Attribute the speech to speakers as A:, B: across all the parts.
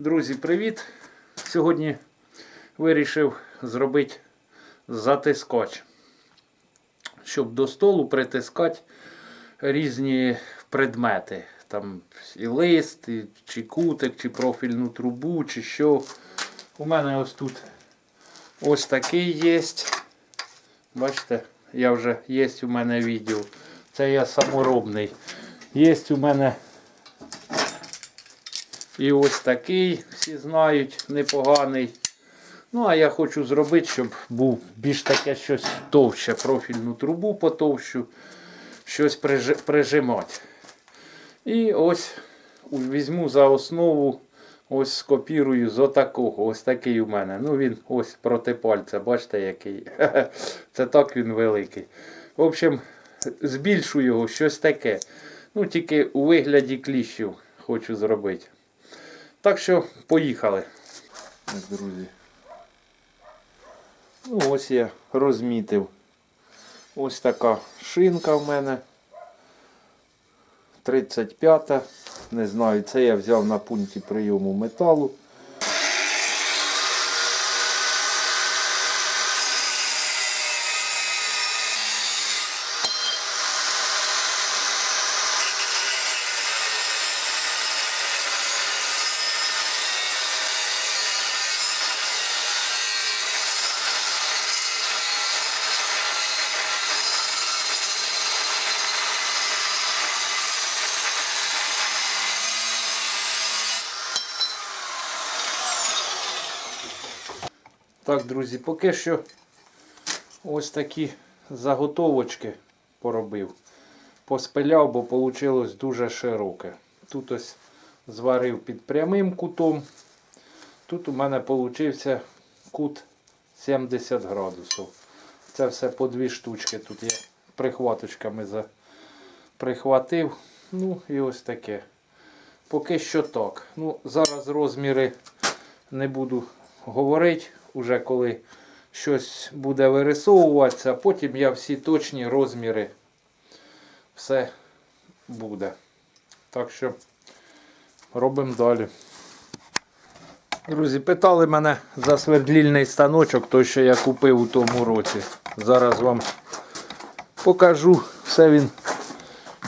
A: Друзі, привіт! Сьогодні вирішив зробити затискач, щоб до столу притискати різні предмети. Там і лист, і, чи кутик, чи профільну трубу, чи що. У мене ось тут ось такий є. Бачите, я вже є у мене відео. Це я саморобний. Є у мене і ось такий, всі знають, непоганий. Ну, а я хочу зробити, щоб був більш таке щось товще, профільну трубу потовщу, щось прижи- прижимати. І ось візьму за основу, ось скопірую з отакого. Ось такий у мене. Ну він ось проти пальця, бачите, який. Це так він великий. В общем, збільшу його, щось таке. Ну, тільки у вигляді кліщів хочу зробити. Так що поїхали. Друзі. Ну, ось я розмітив. Ось така шинка в мене. 35-та. Не знаю, це я взяв на пункті прийому металу. Так, друзі, поки що ось такі заготовочки поробив. Поспиляв, бо вийшло дуже широке. Тут ось зварив під прямим кутом. Тут у мене вийшов кут 70 градусів. Це все по дві штучки. Тут я прихваточками за... прихватив. Ну і ось таке. Поки що так. Ну, Зараз розміри не буду говорити, уже коли щось буде вирисовуватися, потім я всі точні розміри все буде. Так що робимо далі. Друзі, питали мене за свердлільний станочок, той, що я купив у тому році. Зараз вам покажу. Все він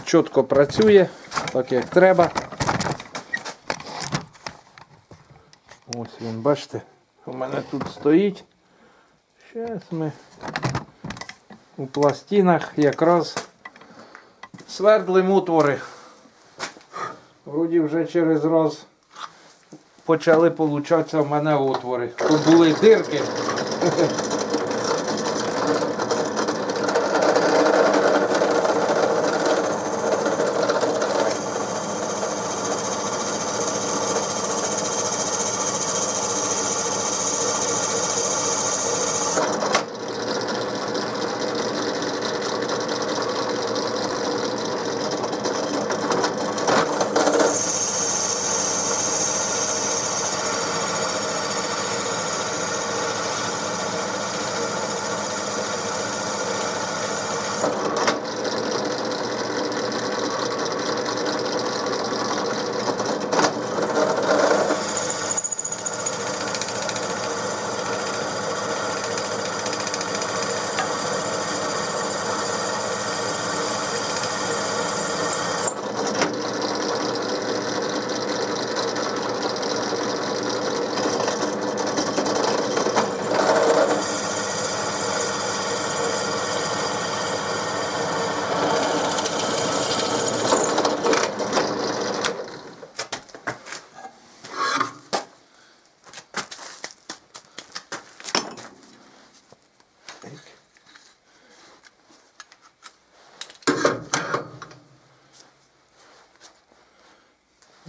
A: чітко працює, так як треба. Ось він, бачите, у мене тут стоїть. Зараз ми у пластинах якраз свердлимо отвори. Вроді вже через раз почали получатися в мене отвори. Тут були дирки.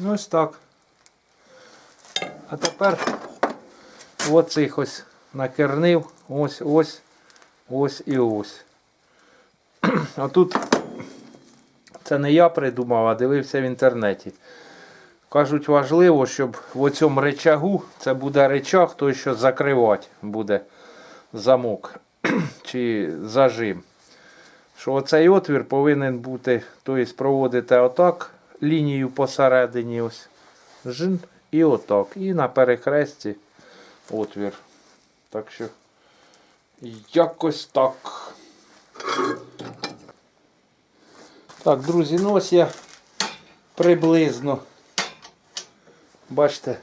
A: Ну, Ось так. А тепер оцих ось накернив. Ось, ось, ось і ось. А тут це не я придумав, а дивився в інтернеті. Кажуть, важливо, щоб в цьому речагу, це буде речаг, той, що закривати буде замок чи зажим. Що оцей отвір повинен бути, тобто проводити отак лінію посередині ось. Жин, і отак. І на перехресті отвір. Так що якось так. Так, друзі, ну ось я приблизно. Бачите,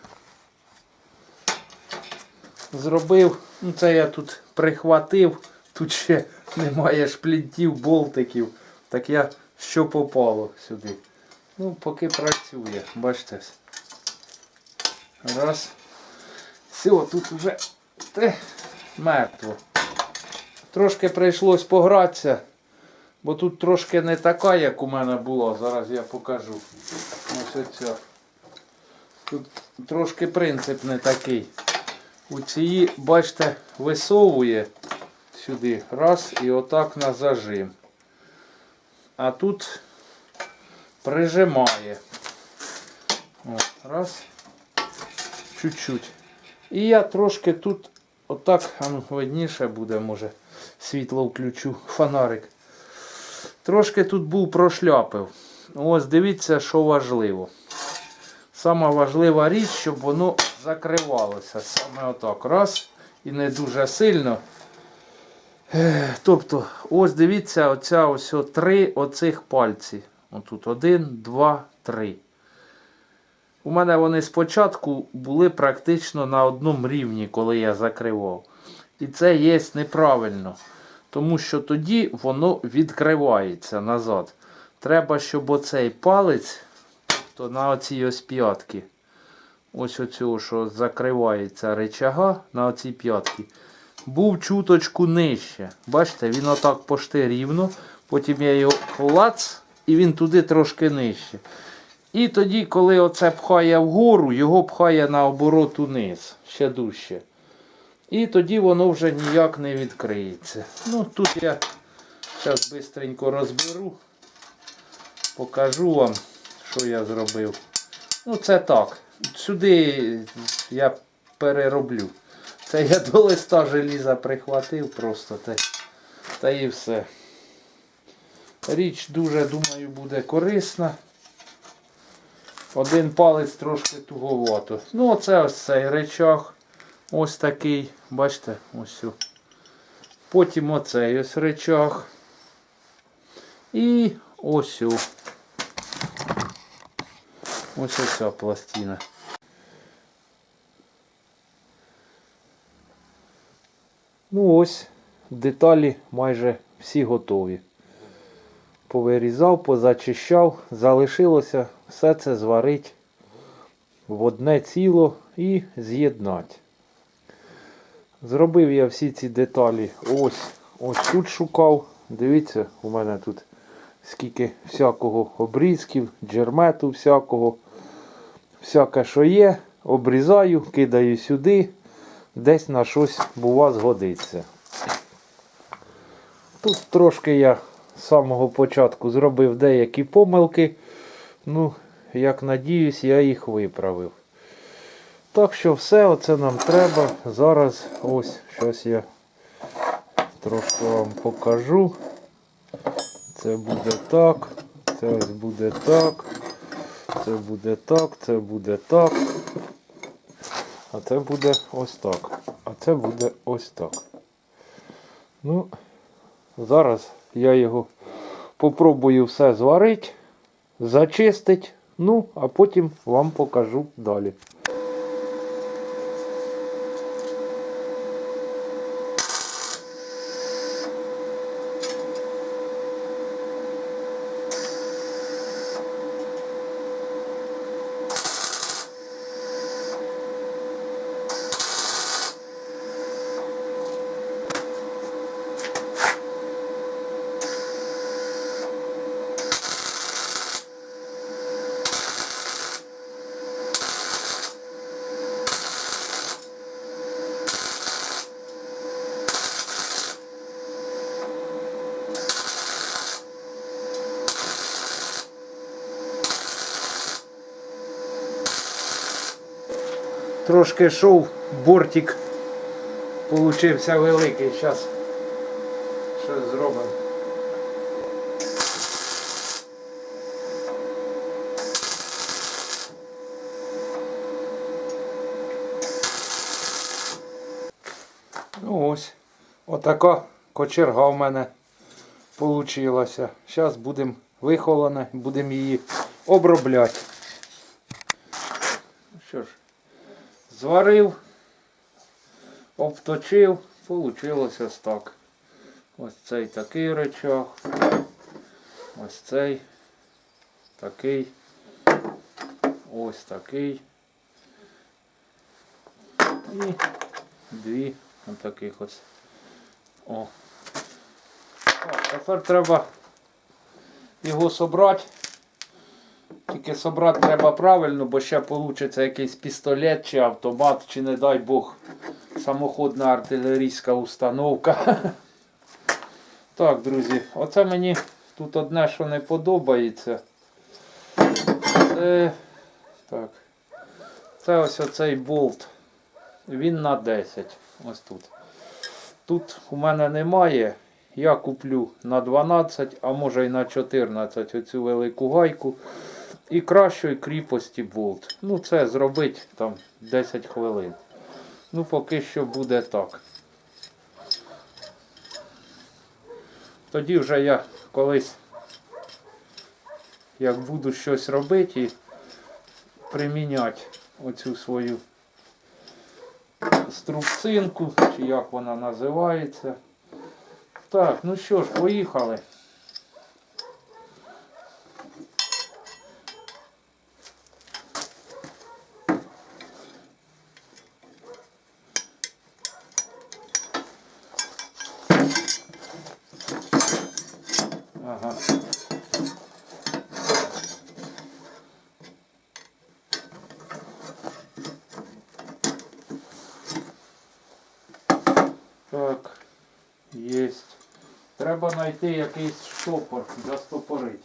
A: зробив. Ну, це я тут прихватив. Тут ще немає шплінтів, болтиків. Так я що попало сюди. Ну, поки працює, бачите. Раз. Все, тут вже те, мертво. Трошки прийшлось погратися, бо тут трошки не така, як у мене було. Зараз я покажу. Ось оця. Тут трошки принцип не такий. У цієї, бачите, висовує сюди. Раз і отак на зажим. А тут прижимає. О, раз. Чуть-чуть. І я трошки тут отак, ну, видніше буде, може, світло включу, фонарик. Трошки тут був прошляпив. Ось дивіться, що важливо. Сама важлива річ, щоб воно закривалося. Саме отак. Раз. І не дуже сильно. Тобто, ось дивіться, оця ось три оцих пальці. Отут один, два, три. У мене вони спочатку були практично на одному рівні, коли я закривав. І це є неправильно. Тому що тоді воно відкривається назад. Треба, щоб оцей палець, тобто на оцій ось п'ятки, ось оцього, що закривається речага на оцій п'ятки, був чуточку нижче. Бачите, він отак пошти рівно. Потім я його клац, і він туди трошки нижче. І тоді, коли оце пхає вгору, його пхає наоборот униз, ще дужче. І тоді воно вже ніяк не відкриється. Ну, тут я зараз швидко розберу, покажу вам, що я зробив. Ну, це так. Сюди я перероблю. Це я до листа желіза прихватив просто та, та і все. Річ дуже, думаю, буде корисна. Один палець трошки туговато. Ну, оце ось цей речах. Ось такий. Бачите, ось. Потім оцей ось речах. І ось. о. Ось оця пластина. Ну ось, деталі майже всі готові. Повирізав, позачищав, залишилося все це зварити в одне ціло і з'єднати. Зробив я всі ці деталі ось ось тут шукав. Дивіться, у мене тут скільки всякого обрізків, джермету всякого. Всяке, що є, обрізаю, кидаю сюди, десь на щось бува згодиться. Тут трошки я з самого початку зробив деякі помилки. Ну, як надіюсь, я їх виправив. Так що все оце нам треба. Зараз ось щось я трошки вам покажу. Це буде так, це буде так, це буде так, це буде так. А це буде ось так. А це буде ось так. Ну, зараз я його попробую все зварити, зачистити, ну, а потім вам покажу далі. трошки шов, бортик получився великий. Зараз щось зробимо. Ну ось, отака кочерга в мене вийшла. Зараз будемо вихолоне, будемо її обробляти. Зварив, обточив, получилось ось так. Ось цей такий речах. Ось цей такий. Ось такий. І дві отаких ось. О. Так, тепер треба його собрати. Тільки собрати треба правильно, бо ще вийде якийсь пістолет чи автомат, чи не дай Бог самоходна артилерійська установка. Так, друзі, оце мені тут одне, що не подобається. Це. Так. Це ось оцей болт. Він на 10. Ось тут. Тут у мене немає. Я куплю на 12, а може і на 14 оцю велику гайку. І кращої кріпості болт. Ну, це зробить там 10 хвилин. Ну, поки що буде так. Тоді вже я колись, як буду щось робити і приміняти оцю свою струбцинку, чи як вона називається. Так, ну що ж, поїхали. Так, єсть. Треба знайти якийсь штопор, застопорити.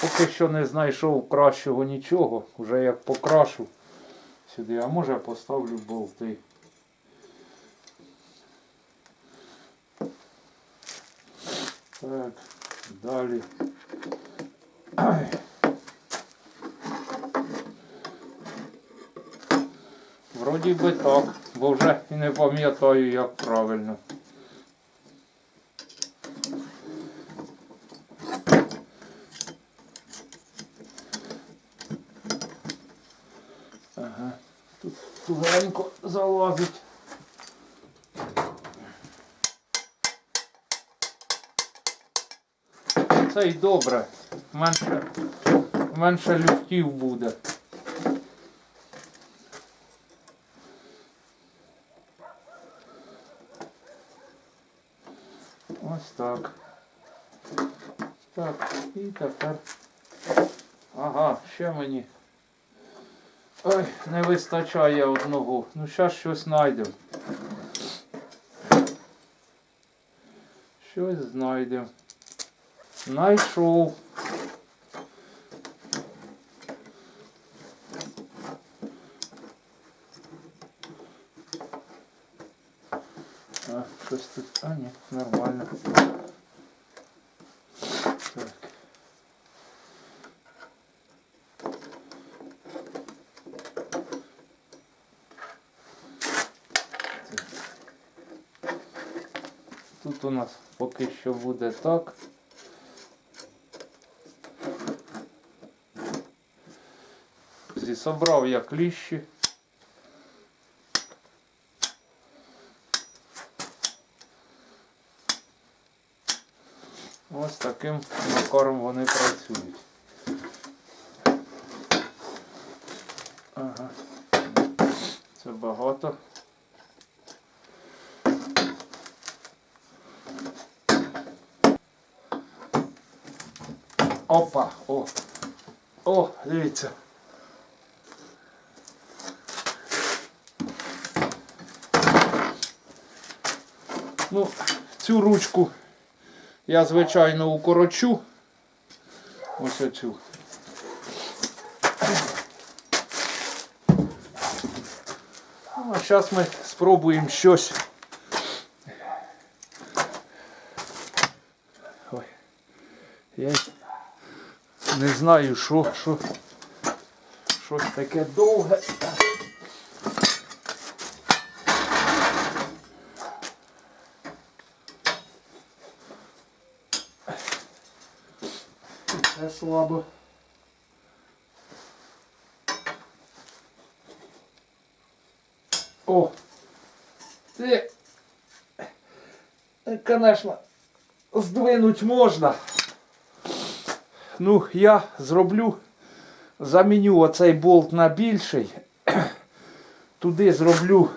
A: Поки що не знайшов кращого нічого, вже як покрашу сюди, а може поставлю болти. Так, далі. Вроді би так, бо вже і не пам'ятаю як правильно. Ага, тут тугенько залазить. Це й добре. Менше, менше люфтів буде. Ось так. Так, і тепер. Ага, ще мені. Ой, не вистачає одного. Ну зараз щось знайдемо. Щось знайдемо. Найшов. А, щось тут. А, ні, нормально. Так. Тут у нас поки що буде так. Зібрав я кліщі. Ось таким макаром вони працюють. Ага. Це багато. Опа! О! О, дивіться. Ну, цю ручку я, звичайно, укорочу. Ось оцю. Ну, а зараз ми спробуємо щось. Ой. Я не знаю, що, що щось таке довге. Це слабо. О! ти, звісно, здвинуть можна. Ну, я зроблю заміню оцей болт на більший. Туди зроблю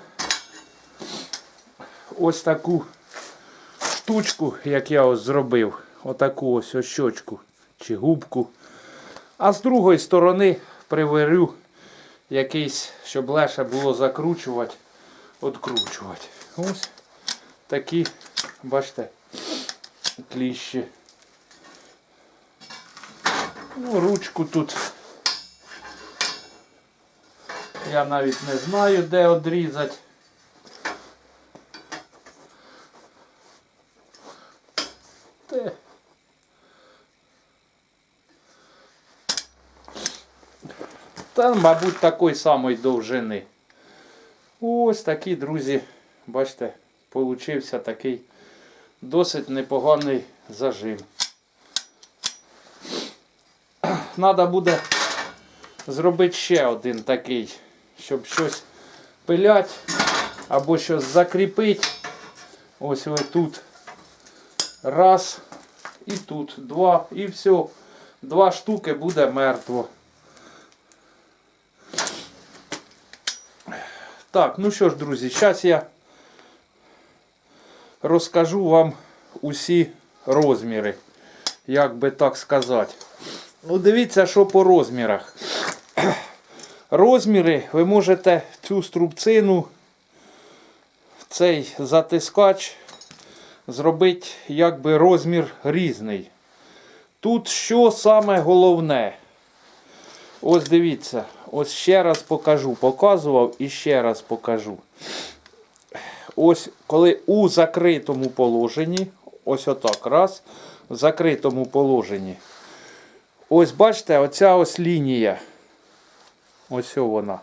A: ось таку штучку, як я ось зробив. Отаку ось ощочку чи губку. А з другої сторони приварю якийсь, щоб легше було закручувати, откручувати. Ось такі, бачите, кліщі. Ну, ручку тут я навіть не знаю, де одрізати. Те. Та, мабуть, такої самої довжини. Ось такі, друзі, бачите, получився такий досить непоганий зажим. Треба буде зробити ще один такий, щоб щось пилять або щось закріпити. Ось ви тут. Раз. І тут два. І все. Два штуки буде мертво. Так, ну що ж, друзі, зараз я розкажу вам усі розміри. Як би так сказати. Ну, дивіться, що по розмірах. Розміри ви можете цю струбцину, цей затискач зробити якби розмір різний. Тут що саме головне? Ось дивіться, ось ще раз покажу. Показував і ще раз покажу. Ось коли у закритому положенні, ось отак, раз, в закритому положенні. Ось бачите, оця ось лінія. Ось вона.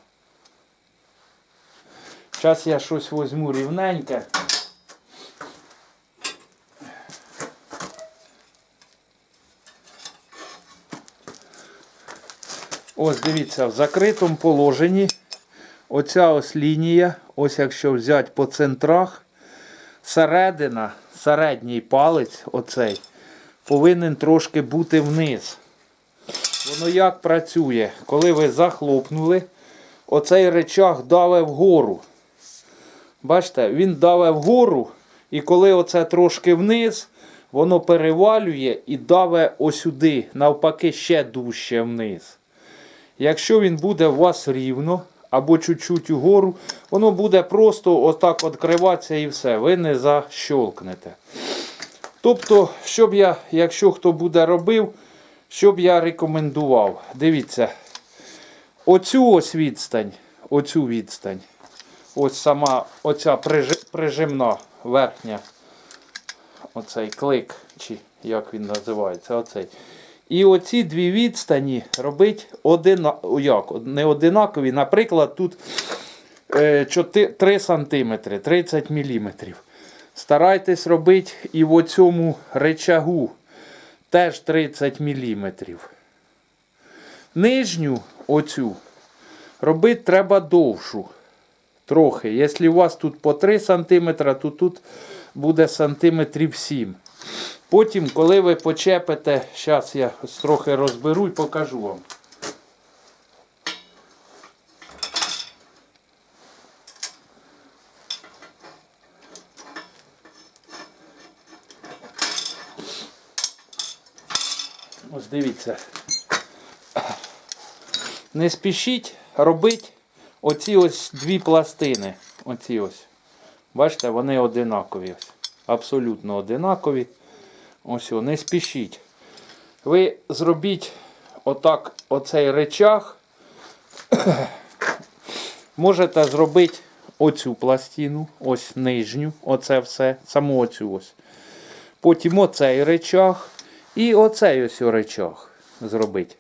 A: Зараз я щось візьму рівненьке. Ось дивіться, в закритому положенні оця ось лінія, ось якщо взяти по центрах, середина, середній палець, оцей, повинен трошки бути вниз. Воно як працює? Коли ви захлопнули, оцей речах даве вгору. Бачите, він даве вгору, і коли оце трошки вниз, воно перевалює і даве осюди, навпаки, ще дужче вниз. Якщо він буде у вас рівно або чуть-чуть угору, воно буде просто отак відкриватися і все. Ви не защолкнете. Тобто, щоб я, якщо хто буде робив, що б я рекомендував? Дивіться, оцю ось відстань, оцю відстань, ось сама оця прижимна верхня, оцей клик, чи як він називається, оцей. І оці дві відстані робить одина... як? не одинакові. Наприклад, тут е, 4, 3 см, 30 мм. Старайтесь робити і в оцьому речагу теж 30 мм. Нижню оцю робити треба довшу. Трохи. Якщо у вас тут по 3 см, то тут буде сантиметрів 7 Потім, коли ви почепите, зараз я трохи розберу і покажу вам. Ось дивіться. Не спішіть робити оці ось дві пластини. Оці ось. Бачите, вони одинакові. Абсолютно одинакові. Ось, не спішіть. Ви зробіть отак оцей речах. Можете зробити оцю пластину, ось нижню, оце все, саму оцю ось. Потім оцей речах і оцей ось речах зробити.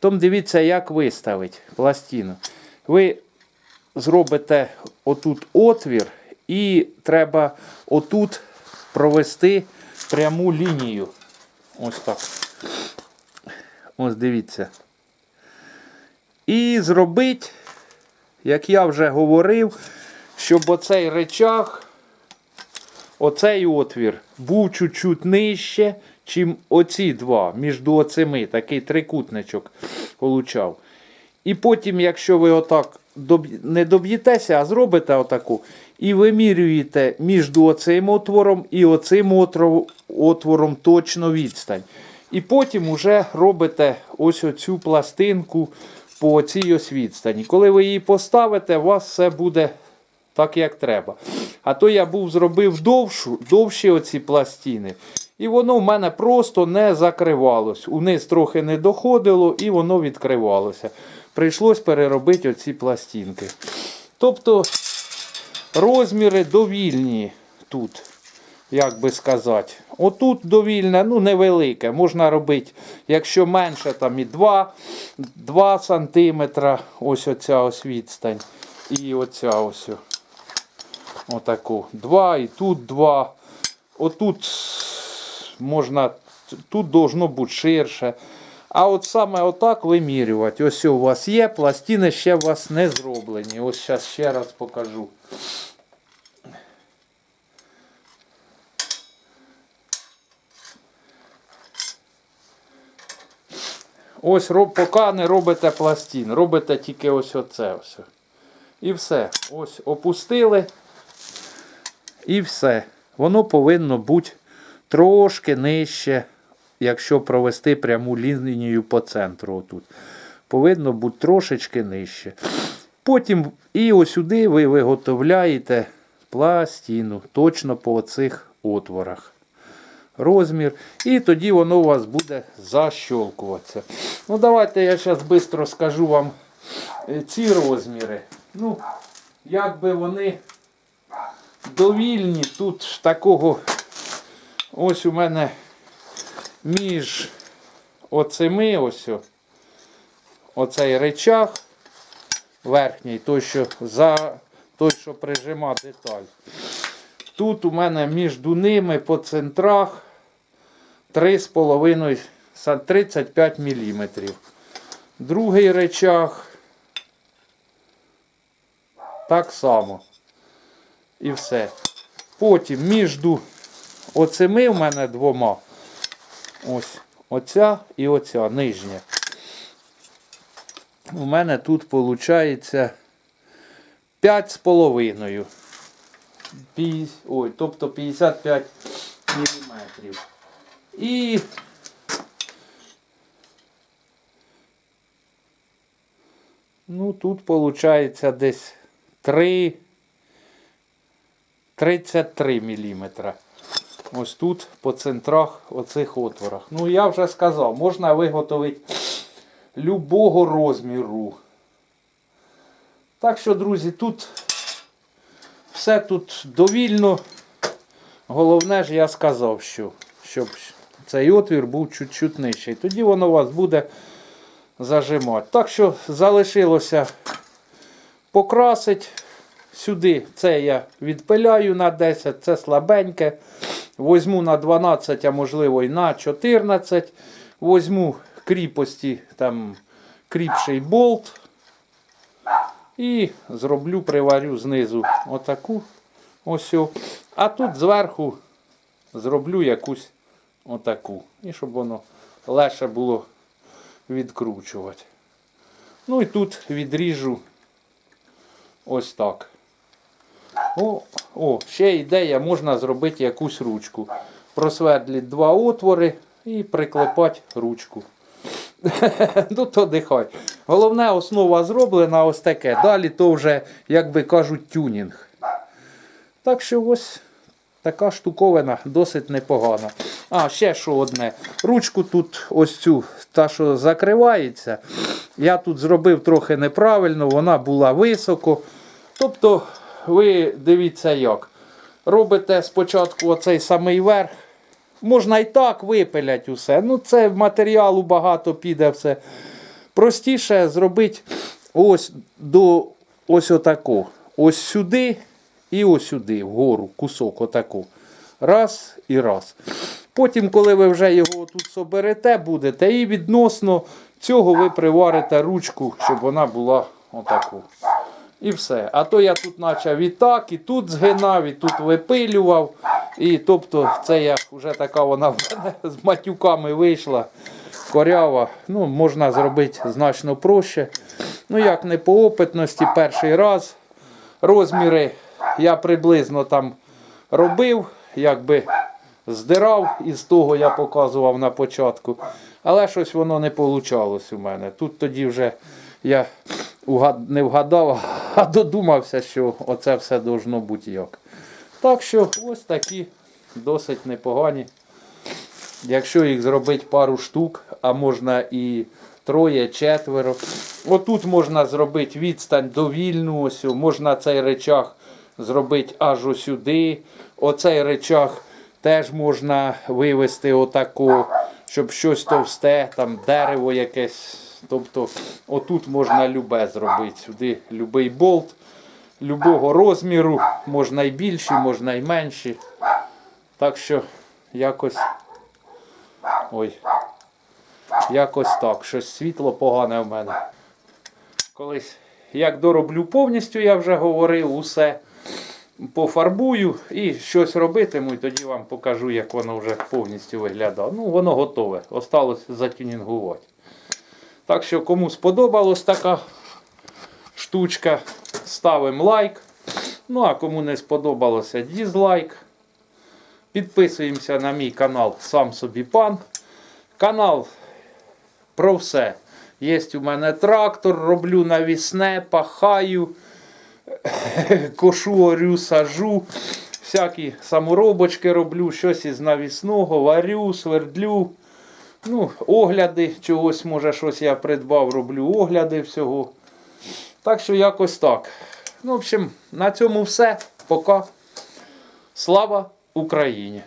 A: Потім дивіться, як виставити пластину. Ви зробите отут отвір, і треба отут провести пряму лінію. Ось так. Ось дивіться. І зробить, як я вже говорив, щоб оцей речах, оцей отвір був чуть-чуть нижче, чим оці два, між оцими, такий трикутничок получав. І потім, якщо ви отак не доб'єтеся, а зробите отаку, і вимірюєте між оцим отвором і оцим отвором точно відстань. І потім уже робите ось оцю пластинку по цій ось відстані. Коли ви її поставите, у вас все буде так, як треба. А то я був зробив довшу, довші оці пластини. І воно в мене просто не закривалось. Униз трохи не доходило і воно відкривалося. Прийшлось переробити оці пластинки. Тобто розміри довільні тут, як би сказати. Отут довільне, ну невелике. Можна робити, якщо менше, там і 2, 2 см. Ось оця ось відстань. І оця ось. Отаку. 2 і тут 2. Отут можна, тут должно бути ширше. А от саме отак вимірювати. Ось у вас є, пластини ще у вас не зроблені. Ось зараз ще раз покажу. Ось поки не робите пластин, робите тільки ось оце. Ось. І все. Ось опустили. І все. Воно повинно бути трошки нижче, якщо провести пряму лінію по центру. Отут. Повинно бути трошечки нижче. Потім і ось сюди ви виготовляєте пластину точно по цих отворах. Розмір. І тоді воно у вас буде защолкуватися. Ну, давайте я зараз швидко скажу вам е, ці розміри. Ну, якби вони довільні, тут ж такого ось у мене між оцими ось оцей речах верхній, той, що за той, що прижима деталь. Тут у мене між ними по центрах 3,5 са- 35 мм. Другий речах так само. І все. Потім між оцими в мене двома. Ось оця і оця нижня. У мене тут виходить 5,5. Пі- Ой, тобто 55 міліметрів. І ну тут виходить десь 3 33 міліметра. Ось тут по центрах оцих отворах. Ну я вже сказав, можна виготовити любого розміру. Так що, друзі, тут все тут довільно. Головне ж я сказав, що щоб цей отвір був чуть-чуть нижчий. Тоді воно у вас буде зажимати. Так що залишилося покрасити сюди. Це я відпиляю на 10, це слабеньке. Возьму на 12, а можливо і на 14. Возьму кріпості, там кріпший болт. І зроблю, приварю знизу отаку ось. А тут зверху зроблю якусь отаку. І щоб воно легше було відкручувати. Ну і тут відріжу ось так. О, о, ще ідея, можна зробити якусь ручку. Просвердліть два отвори і приклепати ручку. ну то нехай. Головне, основа зроблена ось таке. Далі то вже, як би кажуть, тюнінг. Так що ось така штуковина досить непогана. А, ще що одне. Ручку тут ось цю, та, що закривається. Я тут зробив трохи неправильно, вона була високо. Тобто, ви дивіться як. Робите спочатку оцей самий верх. Можна і так випилять усе. Ну, це матеріалу багато піде все. Простіше зробити ось до ось отако. Ось сюди і ось сюди, вгору, кусок отаку. Раз і раз. Потім, коли ви вже його тут соберете, будете, і відносно цього ви приварите ручку, щоб вона була отаку. І все. А то я тут почав і так, і тут згинав, і тут випилював. І тобто це я вже така вона з матюками вийшла. Корява. Ну, можна зробити значно проще. Ну, як не по опитності, перший раз. Розміри я приблизно там робив, якби здирав, із того я показував на початку. Але щось воно не вийшло у мене. Тут тоді вже я не вгадав, а додумався, що оце все должно бути як. Так що ось такі досить непогані. Якщо їх зробити пару штук, а можна і троє, четверо. Отут можна зробити відстань довільну, ось, можна цей речах зробити аж осюди. Оцей речах теж можна вивести отако, щоб щось товсте, там дерево якесь. Тобто отут можна любе зробити. Сюди любий болт, любого розміру, можна і більші, можна і менші. Так що якось. Ой. Якось так. Щось світло погане в мене. Колись, як дороблю повністю, я вже говорив, усе пофарбую і щось робитиму, і тоді вам покажу, як воно вже повністю виглядає. Ну, воно готове. Осталось затюнінгувати. Так що, кому сподобалась така штучка, ставимо лайк. Ну, а кому не сподобалося, дізлайк. Підписуємося на мій канал Сам собі пан. Канал про все. Є у мене трактор, роблю навісне, пахаю, кошу, орю, сажу. Всякі саморобочки роблю, щось із навісного, варю, свердлю. Ну, огляди чогось, може, щось я придбав, роблю огляди всього. Так що якось так. Ну, в общем, на цьому все. Пока. Слава Україні!